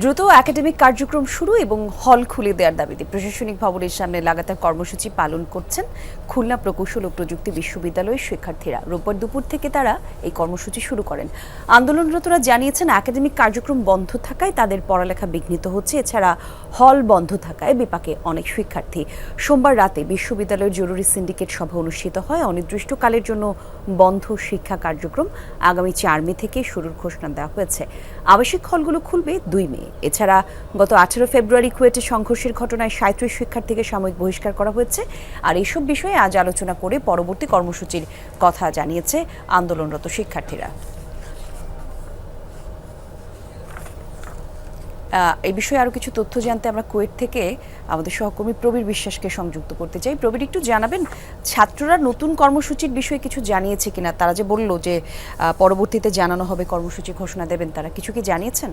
দ্রুত একাডেমিক কার্যক্রম শুরু এবং হল খুলে দেওয়ার দাবিতে প্রশাসনিক ভবনের সামনে লাগাতার কর্মসূচি পালন করছেন খুলনা প্রকৌশল ও প্রযুক্তি বিশ্ববিদ্যালয়ের শিক্ষার্থীরা। রোববার দুপুর থেকে তারা এই কর্মসূচি শুরু করেন। আন্দোলনরতরা জানিয়েছেন, একাডেমিক কার্যক্রম বন্ধ থাকায় তাদের পড়ালেখা বিঘ্নিত হচ্ছে। এছাড়া হল বন্ধ থাকায় বিপাকে অনেক শিক্ষার্থী। সোমবার রাতে বিশ্ববিদ্যালয়ের জরুরি সিন্ডিকেট সভা অনুষ্ঠিত হয়। অনির্দিষ্টকালের জন্য বন্ধ শিক্ষা কার্যক্রম আগামী চার মে থেকে শুরুর ঘোষণা দেওয়া হয়েছে। আবাসিক হলগুলো খুলবে দুই মে। এছাড়া গত আঠেরো ফেব্রুয়ারি কুয়েটে সংঘর্ষের ঘটনায় সাঁত্রিশ শিক্ষার্থীকে সাময়িক বহিষ্কার করা হয়েছে। আর এসব বিষয়ে আজ আলোচনা করে পরবর্তী কর্মসূচির কথা জানিয়েছে আন্দোলনরত শিক্ষার্থীরা। এই বিষয়ে আরও কিছু তথ্য জানতে আমরা কুয়েট থেকে আমাদের সহকর্মী প্রবীর বিশ্বাসকে সংযুক্ত করতে চাই। প্রবীর, একটু জানাবেন, ছাত্ররা নতুন কর্মসূচির বিষয়ে কিছু জানিয়েছে কিনা? তারা যে বলল যে পরবর্তীতে জানানো হবে কর্মসূচি ঘোষণা দেবেন, তারা কিছু কি জানিয়েছেন?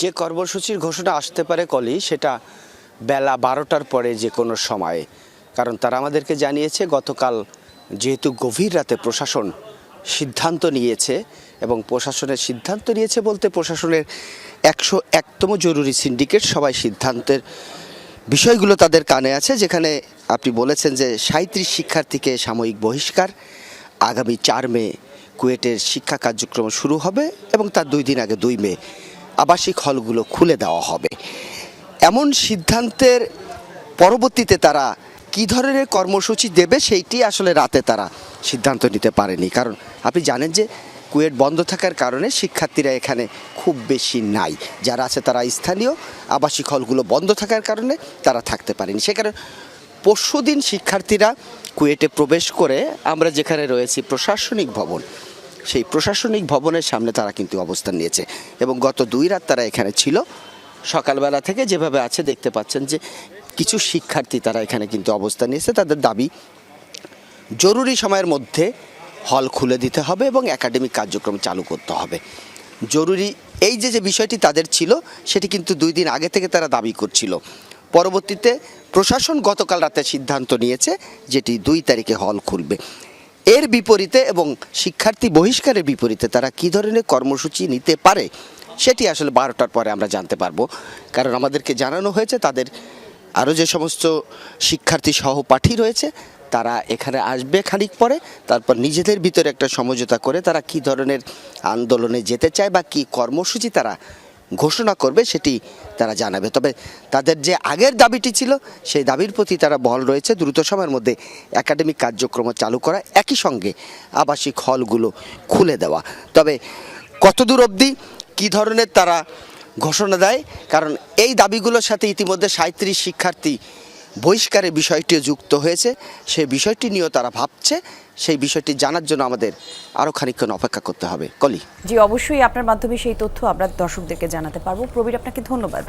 যে কর্মসূচির ঘোষণা আসতে পারে কলি, সেটা বেলা বারোটার পরে যে কোনো সময়ে। কারণ তারা আমাদেরকে জানিয়েছে, গতকাল যেহেতু গভীর রাতে প্রশাসন সিদ্ধান্ত নিয়েছে এবং প্রশাসনের সিদ্ধান্ত নিয়েছে বলতে প্রশাসনের একশো একতম জরুরি সিন্ডিকেট সবাই সিদ্ধান্তের বিষয়গুলো তাদের কানে আছে, যেখানে আপনি বলেছেন যে সাঁত্রিশ শিক্ষার্থীকে সাময়িক বহিষ্কার, আগামী চার মে কুয়েটের শিক্ষা কার্যক্রম শুরু হবে এবং তার দুই দিন আগে দুই মে আবাসিক হলগুলো খুলে দেওয়া হবে। এমন সিদ্ধান্তের পরবর্তীতে তারা কি ধরনের কর্মসূচি দেবে সেইটি আসলে রাতে তারা সিদ্ধান্ত নিতে পারেনি। কারণ আপনি জানেন যে কুয়েট বন্ধ থাকার কারণে শিক্ষার্থীরা এখানে খুব বেশি নাই। যারা আছে তারা স্থানীয় আবাসিক হলগুলো বন্ধ থাকার কারণে তারা থাকতে পারেনি। সে কারণে পরশুদিন শিক্ষার্থীরা কুয়েটে প্রবেশ করে আমরা যেখানে রয়েছি প্রশাসনিক ভবন সেই প্রশাসনিক ভবনের সামনে তারা কিন্তু অবস্থান নিয়েছে। এবং গত দুই রাত তারা এখানে ছিল। সকালবেলা থেকে যেভাবে আছে, দেখতে পাচ্ছেন যে কিছু শিক্ষার্থী তারা এখানে কিন্তু অবস্থান নিয়েছে। তাদের দাবি, জরুরি সময়ের মধ্যে হল খুলে দিতে হবে এবং একাডেমিক কার্যক্রম চালু করতে হবে। জরুরি, এই যে যে বিষয়টি তাদের ছিল, সেটি কিন্তু দুই দিন আগে থেকে তারা দাবি করছিল। পরবর্তীতে প্রশাসন গতকাল রাতে সিদ্ধান্ত নিয়েছে যেটি দুই তারিখে হল খুলবে। এর বিপরীতে এবং শিক্ষার্থী বহিষ্কারের বিপরীতে তারা কী ধরনের কর্মসূচি নিতে পারে, সেটি আসলে বারোটার পরে আমরা জানতে পারব। কারণ আমাদেরকে জানানো হয়েছে, তাদের আরও যে সমস্ত শিক্ষার্থী সহপাঠী রয়েছে, তারা এখানে আসবে খানিক পরে। তারপর নিজেদের ভিতরে একটা সমঝোতা করে তারা কি ধরনের আন্দোলনে যেতে চায় বা কি কর্মসূচি তারা ঘোষণা করবে সেটি তারা জানাবে। তবে তাদের যে আগের দাবিটি ছিল, সেই দাবির প্রতি তারা বল রয়েছে। দ্রুত সময়ের মধ্যে একাডেমিক কার্যক্রম চালু করা একই সঙ্গে আবাসিক হলগুলো খুলে দেওয়া। তবে কতদূর অবধি কী ধরনের তারা ঘোষণা দেয়? কারণ এই দাবিগুলোর সাথে ইতিমধ্যে সাঁত্রিশ শিক্ষার্থী বহিষ্কারের বিষয়টিও যুক্ত হয়েছে। সেই বিষয়টি নিয়েও তারা ভাবছে। সেই বিষয়টি জানার জন্য আমাদের আরও খানিকক্ষণ অপেক্ষা করতে হবে। কলি? জি, অবশ্যই আপনার মাধ্যমে সেই তথ্য আমরা দর্শকদেরকে জানাতে পারব। প্রবীর, আপনাকে ধন্যবাদ।